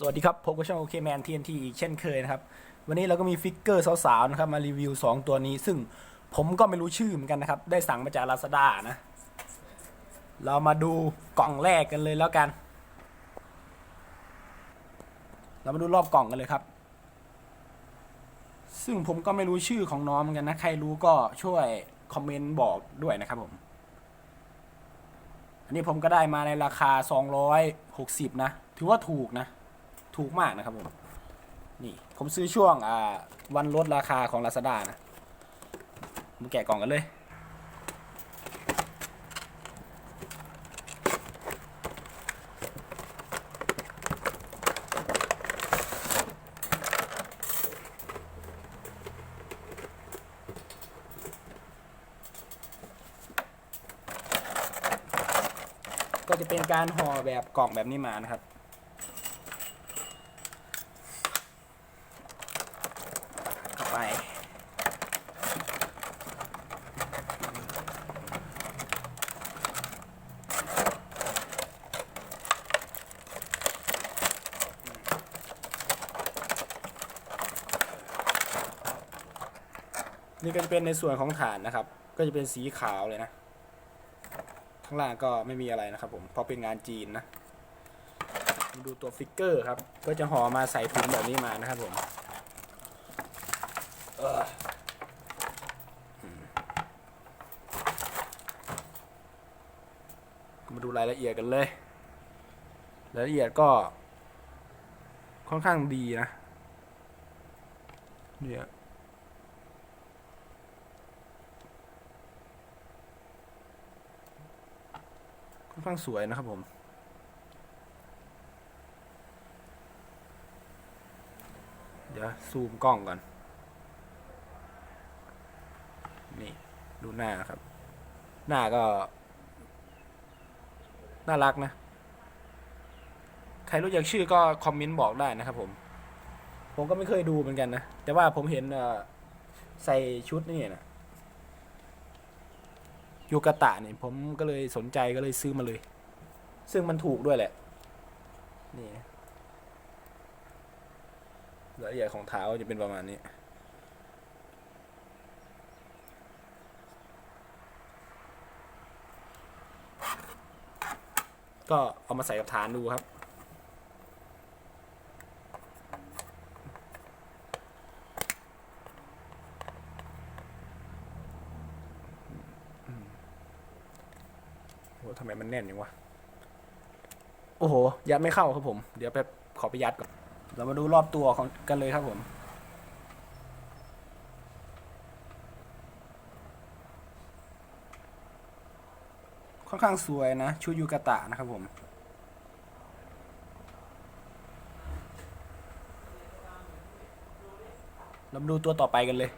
สวัสดีครับพบกับช่องโอเคแมนทีนทีอีกเช่นเคยนะครับ วันนี้เราก็มีฟิกเกอร์สาวๆนะครับมารีวิว 2 ตัวนี้ ซึ่งผมก็ไม่รู้ชื่อเหมือนกันนะครับ ได้สั่งมาจาก Lazada นะ เรามาดูกล่องแรกกันเลยแล้วกัน เรามาดูรอบกล่องกันเลยครับ ซึ่งผมก็ไม่รู้ชื่อของน้องเหมือนกันนะ ใครรู้ก็ช่วยคอมเมนต์บอกด้วยนะครับผม อันนี้ผมก็ได้มาในราคา 260 นะ ถือว่าถูกนะ ถูกมากนะครับผม นี่ผมซื้อช่วงอ่าวันลดราคาของ Lazada นะมาแกะกล่องกันเลยก็จะเป็นการห่อแบบกล่องแบบนี้มานะครับ เข้าไป นี่ก็จะเป็นในส่วนของฐานนะครับ ก็จะเป็นสีขาวเลยนะ ข้างล่างก็ไม่มีอะไรนะครับผมเพราะเป็นงานจีนนะมาดูตัวฟิกเกอร์ครับ ก็จะห่อมาใส่ถุงแบบนี้มานะครับผมมาดูรายละเอียดกันเลย รายละเอียดก็ ค่อนข้างดีนะเนี่ย ค่อนข้างสวยนะครับผม เดี๋ยวซูมกล้องก่อน นี่ดูหน้าครับ หน้าก็ น่ารักนะ ใครรู้จักชื่อก็คอมเมนต์บอกได้นะครับผม ผมก็ไม่เคยดูเหมือนกันนะ แต่ว่าผมเห็นใส่ชุดนี่นะ ยูกาตะเนี่ยผมก็เลยสนใจก็เลยซื้อมาเลย ซึ่งมันถูกด้วยแหละ นี่รายละเอียดของเท้าจะเป็นประมาณนี้ ก็เอามาใส่กับฐานดูครับ ทำไมมันแน่นอย่างวะ โอ้โห ยัดไม่เข้าครับผม เดี๋ยวไปขอไปยัดก่อน เรามาดูรอบตัวของกันเลยครับผม ค่อนข้างสวยนะ ชุดยูกาตะนะครับผมเรามาดูตัวต่อไปกันเลย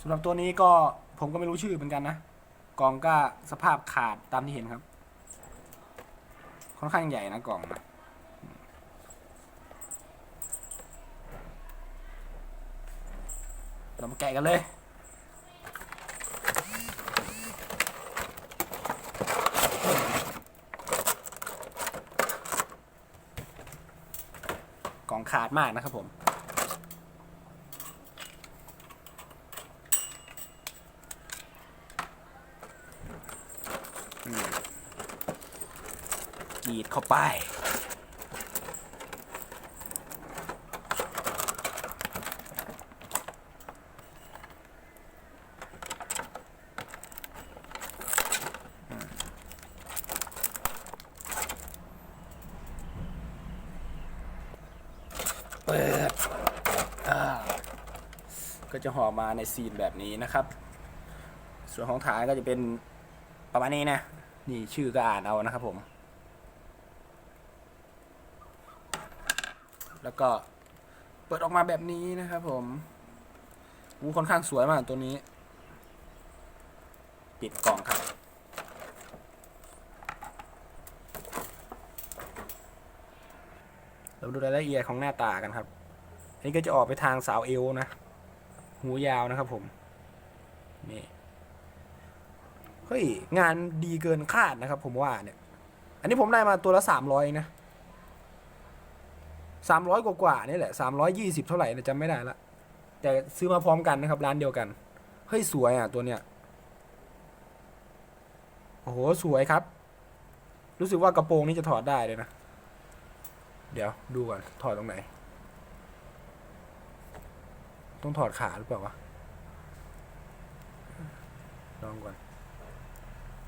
สำหรับตัวนี้ก็ผมก็ไม่รู้ชื่อเหมือนกันนะ กล่องก็สภาพขาดตามที่เห็นครับ ค่อนข้างใหญ่นะกล่องนะเรามาแกะกันเลยกล่องขาดมากนะครับผมีดเข้าไป เปิดอ่าก็จะห่อมาในซีนแบบนี้นะครับ ส่วนของฐานก็จะเป็นประมาณนี้นะ นี่ชื่อก็อ่านเอานะครับผม แล้วก็เปิดออกมาแบบนี้นะครับผมอู้ค่อนข้างสวยมากตัวนี้ ปิดกล่องครับ เราดูรายละเอียดของหน้าตากันครับ อันนี้ก็จะออกไปทางสาวเอวนะ หูยาวนะครับผม นี่ เฮ้ย งานดีเกินคาดนะครับผมว่าเนี่ย อันนี้ผมได้มาตัวละสามร้อยนะ สามร้อยกว่าๆนี่แหละสามร้อยยี่สิบเท่าไหร่จำไม่ได้ละแต่ซื้อมาพร้อมกันนะครับ ร้านเดียวกัน เฮ้ย สวยอะ ตัวเนี้ย โอ้โห สวยครับ รู้สึกว่ากระโปรงนี่จะถอดได้เลยนะ เดี๋ยวดูก่อน ถอดตรงไหน ต้องถอดขาหรือเปล่าวะ ลองก่อน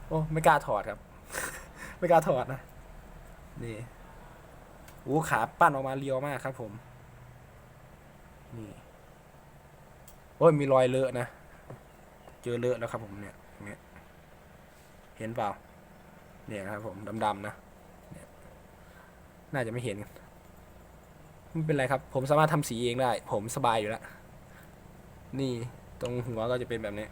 โอ้ ไม่กล้าถอดครับ ไม่กล้าถอดนะ นี่ โอ้ขาปั้นออกมาเรียวมากครับผม นี่โอ้ยมีรอยเลอะนะ เจอเลอะแล้วครับผมเนี่ยเนี่ยเห็นเปล่า เนี่ยครับผมดำๆนะเนี่ยน่าจะไม่เห็นไม่เป็นไรครับ ผมสามารถทำสีเองได้ ผมสบายอยู่แล้ว นี่ตรงหัวก็จะเป็นแบบนี้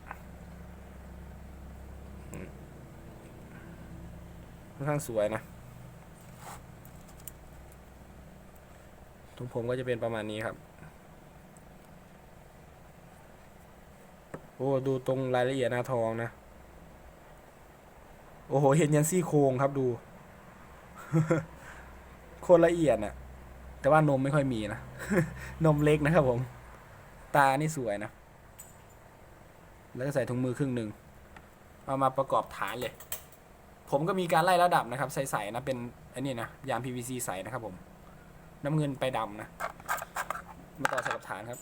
ค่อนข้างสวยนะ ตรงผมก็จะเป็นประมาณนี้ครับ โอ้ดูตรงรายละเอียดหน้าทองนะ โอ้โห เห็นยันซี่โครงครับดู โคตรละเอียดน่ะ แต่ว่านมไม่ค่อยมีนะ นมเล็กนะครับผม ตานี่สวยนะ แล้วก็ใส่ถุงมือครึ่งหนึ่ง เอามาประกอบฐานเลย ผมก็มีการไล่ระดับนะครับ ใสๆนะ เป็นอ้นี่นะ ยาง PVC ใสนะครับผม น้ำเงินไปดำนะ มาต่อสกับฐานครับ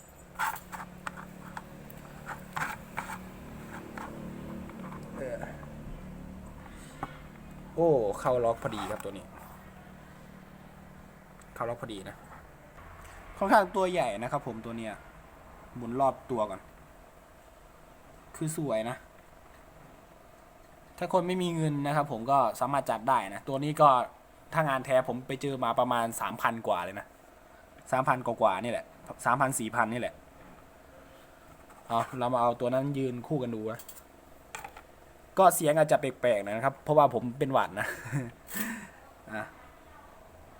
โอ้ เข้าล็อกพอดีครับตัวนี้ เข้าล็อกพอดีนะ ค่อนข้างตัวใหญ่นะครับผมตัวเนี้ย หมุนรอบตัวก่อน คือสวยนะถ้าคนไม่มีเงินนะครับผมก็สามารถจัดได้นะ ตัวนี้ก็ ถ้างานแท้ผมไปเจอมาประมาณสามพันกว่าเลยนะสามพันกว่าๆนี่แหละสามพันสี่พันนี่แหละเอาเรามาเอาตัวนั้นยืนคู่กันดูนะก็เสียงอาจจะแปลกๆนะครับ เพราะว่าผมเป็นหวัดนะอะ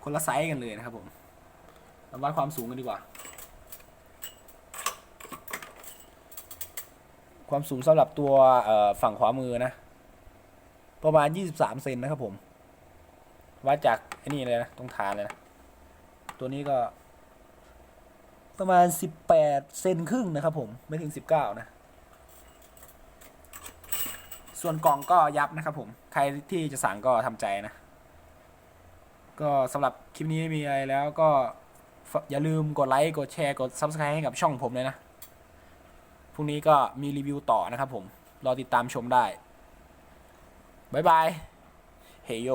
คนละไซส์กันเลยนะครับผมเราวัดความสูงกันดีกว่า ความสูงสำหรับตัวฝั่งขวามือนะ ประมาณ 23 เซนนะครับผม วัดจากไอ้นี่เลยนะตรงฐานเลยนะตัวนี้ก็ ประมาณ18เซนครึ่งนะครับผมไม่ถึง19นะส่วนกล่องก็ยับนะครับผมใครที่จะสั่งก็ทำใจนะ ก็สำหรับคลิปนี้ไม่มีอะไรแล้วก็อย่าลืมกดไลค์กดแชร์กด Subscribe ให้กับช่องผมเลยนะ พรุ่งนี้ก็มีรีวิวต่อนะครับผม รอติดตามชมได้ บ๊ายบาย เฮโย